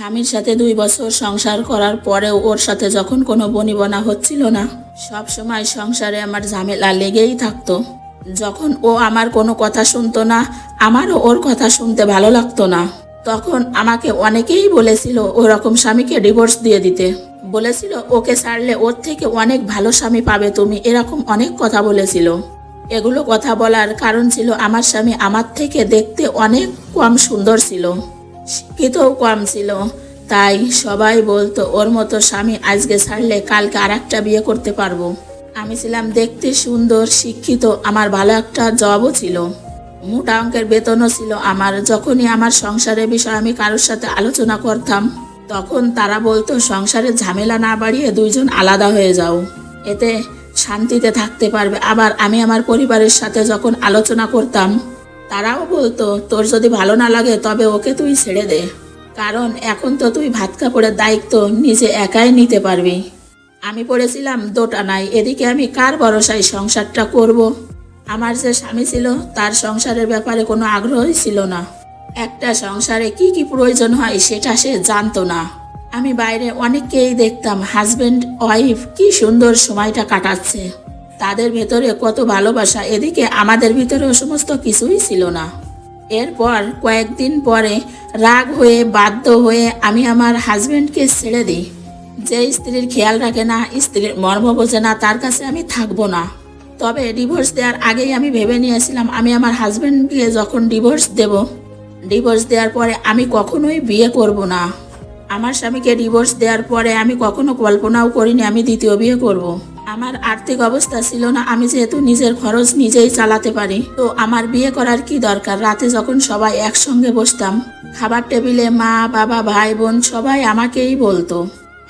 স্বামীর সাথে দুই বছর সংসার করার পরেও ওর সাথে যখন কোনো বনিবনা হচ্ছিল না, সব সময় সংসারে আমার ঝামেলা লেগেই থাকতো। যখন ও আমার কোনো কথা শুনতো না, আমারও ওর কথা শুনতে ভালো লাগতো না। তখন আমাকে অনেকেই বলেছিল ওরকম স্বামীকে ডিভোর্স দিয়ে দিতে। বলেছিল, ওকে ছাড়লে ওর থেকে অনেক ভালো স্বামী পাবে, তুমি এরকম অনেক কথা বলেছিল। এগুলো কথা বলার কারণ ছিল আমার স্বামী আমার থেকে দেখতে অনেক কম সুন্দর ছিল। শিক্ষিতও কম ছিল। তাই সবাই বলতো, ওর মতো স্বামী আজকে ছাড়লে কালকে আর একটা বিয়ে করতে পারব। আমি ছিলাম দেখতে সুন্দর, শিক্ষিত, আমার ভালো একটা জবও ছিল। মোটা অঙ্কের বেতনও ছিল আমার। যখনই আমার সংসারের বিষয়ে আমি কারোর সাথে আলোচনা করতাম, তখন তারা বলতো সংসারের ঝামেলা না বাড়িয়ে দুইজন আলাদা হয়ে যাও। এতে শান্তিতে থাকতে পারবে। আবার আমি আমার পরিবারের সাথে যখন আলোচনা করতাম তারাও বলতো, তোর যদি ভালো না লাগে তবে ওকে তুই ছেড়ে দে। কারণ এখন তো তুই ভাত কাপড়ের দায়িত্ব নিজে একাই নিতে পারবি। আমি পড়েছিলাম দোটানায়, এদিকে আমি কার ভরসায় সংসারটা করব। আমার যে স্বামী ছিল, তার সংসারের ব্যাপারে কোনো আগ্রহই ছিল না। একটা সংসারে কি কি প্রয়োজন হয় সেটা সে জানতো না। আমি বাইরে অনেককেই দেখতাম হাজব্যান্ড ওয়াইফ, কি সুন্দর সময়টা কাটাচ্ছে। তাদের ভেতরে কত ভালোবাসা, এদিকে আমাদের ভিতরেও সমস্ত কিছুই ছিল না। এরপর কয়েকদিন পরে রাগ হয়ে, বাধ্য হয়ে আমি আমার হাজব্যান্ডকে ছেড়ে দিই। যে স্ত্রীর খেয়াল রাখে না, স্ত্রীর মর্ম বোঝে না, তার কাছে আমি থাকব না। তবে ডিভোর্স দেওয়ার আগেই আমি ভেবে নিয়েছিলাম, আমি আমার হাজব্যান্ডকে যখন ডিভোর্স দেব, ডিভোর্স দেওয়ার পরে আমি কখনোই বিয়ে করব না। আমার স্বামীকে ডিভোর্স দেওয়ার পরে আমি কখনো কল্পনাও করিনি আমি দ্বিতীয় বিয়ে করব। আমার আর্থিক অবস্থা ছিল না, আমি যেহেতু নিজের খরচ নিজেই চালাতে পারি। তো আমার বিয়ে করার কি দরকার? রাতে যখন সবাই একসঙ্গে বসতাম, খাবার টেবিলে মা, বাবা, ভাই, বোন সবাই আমাকেই বলতো,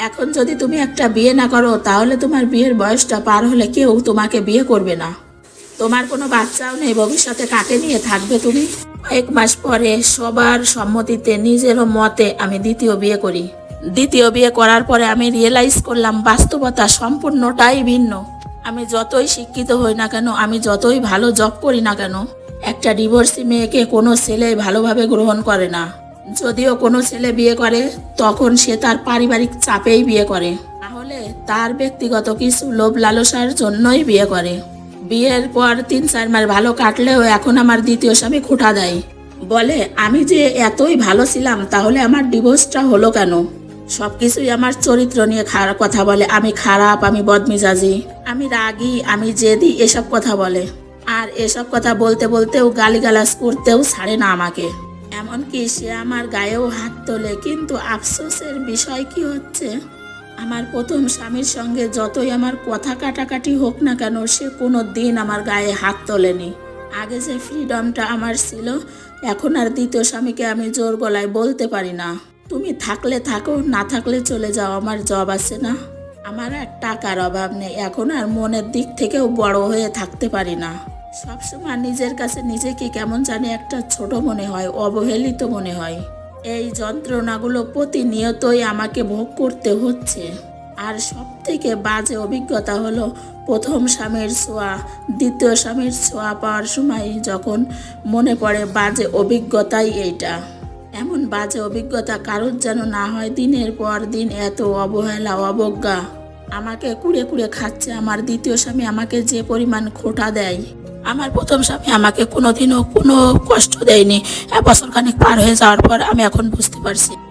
এখন যদি তুমি একটা বিয়ে না করো, তাহলে তোমার বিয়ের বয়সটা পার হলে কেউ তোমাকে বিয়ে করবে না। তোমার কোনো বাচ্চাও নেই, ভবিষ্যতে কাকে নিয়ে থাকবে তুমি? এক মাস পরে সবার সম্মতিতে, নিজেরও মতে আমি দ্বিতীয় বিয়ে করি। দ্বিতীয় বিয়ে করার পরে আমি রিয়েলাইজ করলাম বাস্তবতা সম্পূর্ণটাই ভিন্ন। আমি যতই শিক্ষিত হই না কেন, আমি যতই ভালো জব করি না কেন, একটা ডিভোর্সি মেয়েকে কোনো ছেলে ভালোভাবে গ্রহণ করে না। যদিও কোনো ছেলে বিয়ে করে, তখন সে তার পারিবারিক চাপেই বিয়ে করে। তাহলে তার ব্যক্তিগত কিছু লোভ লালসার জন্যই বিয়ে করে। বিয়ের পর তিন চার মাস ভালো কাটলেও এখন আমার দ্বিতীয় স্বামী খোঁটা দেয়। বলে, আমি যে এতই ভালো ছিলাম, তাহলে আমার ডিভোর্সটা হলো কেন? সব কিছুই আমার চরিত্র নিয়ে খারাপ কথা বলে। আমি খারাপ, আমি বদমিজাজি, আমি রাগী, আমি জেদি, এসব কথা বলে। আর এসব কথা বলতে বলতেও গালিগালাজ করতেও ছাড়ে না আমাকে। এমনকি সে আমার গায়েও হাত তোলে, কিন্তু আফসোসের বিষয় কি হচ্ছে? আমার প্রথম স্বামীর সঙ্গে যতই আমার কথা কাটাকাটি হোক না কেন, সে কোনো দিন আমার গায়ে হাত তোলেনি। আগে যে ফ্রিডমটা আমার ছিল, এখন আর দ্বিতীয় স্বামীকে আমি জোর গলায় বলতে পারি না। তুমি থাকলে থাকো, না থাকলে চলে যাও, আমার জব আছে না। আমার আর টাকার অভাব নেই, এখন আর মনের দিক থেকেও বড় হয়ে থাকতে পারি না। সবসময় নিজের কাছে নিজেকে কেমন জানি একটা ছোট মনে হয়, অবহেলিত মনে হয়। এই যন্ত্রণাগুলো প্রতিনিয়তই আমাকে ভোগ করতে হচ্ছে। আর সব থেকে বাজে অভিজ্ঞতা হলো, প্রথম স্বামীর ছোঁয়া, দ্বিতীয় স্বামীর ছোঁয়া পাওয়ার সময় যখন মনে পড়ে বাজে অভিজ্ঞতাই এইটা। এমন বাজে অভিজ্ঞতা কারোর যেন না হয় দিনের পর দিন এত অবহেলা, অবজ্ঞা। আমাকে কুড়ে কুড়ে খাচ্ছে আমার দ্বিতীয় স্বামী আমাকে যে পরিমাণ খোটা দেয়। আমার প্রথম স্বামী আমাকে কোনোদিনও কোনো কষ্ট দেয়নি। এক বছর খানিক পার হয়ে যাওয়ার পর আমি এখন বুঝতে পারছি।